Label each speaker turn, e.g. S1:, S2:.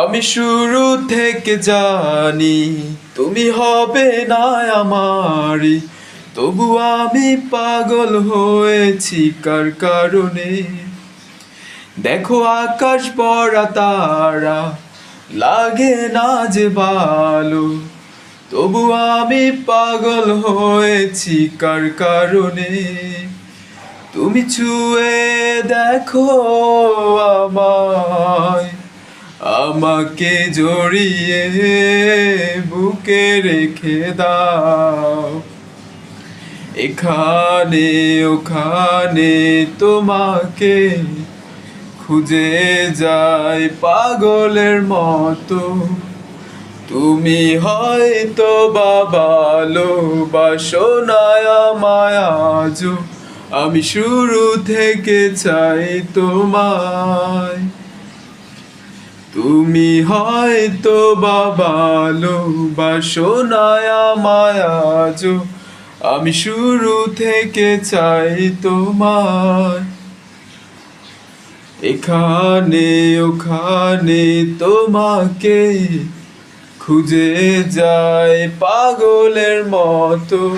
S1: আমি শুরু থেকে জানি তুমি হবে না আমারই। তবু আমি পাগল হয়েছি কার কারণে? দেখো আকাশ পড়া তারা, লাগে না যে ভালো তবু আমি পাগল হয়েছি কার কারণে? তুমি ছুঁয়ে দেখো আমায়। আমাকে জড়িয়ে বুকে রেখে দাও। এখানে, ওখানে তোমাকে খুঁজে যায় পাগলের মতো। তুমি হয়তো বাবালোবাসো না আমায় আজও। আমি শুরু থেকে চাই তোমায়। তুমি হয়তো বাবালোবাসো না আমায় আজও আমি শুরু থেকে চাই তোমার। এখানে, ওখানে তোমাকে খুঁজে যায় পাগলের মতো।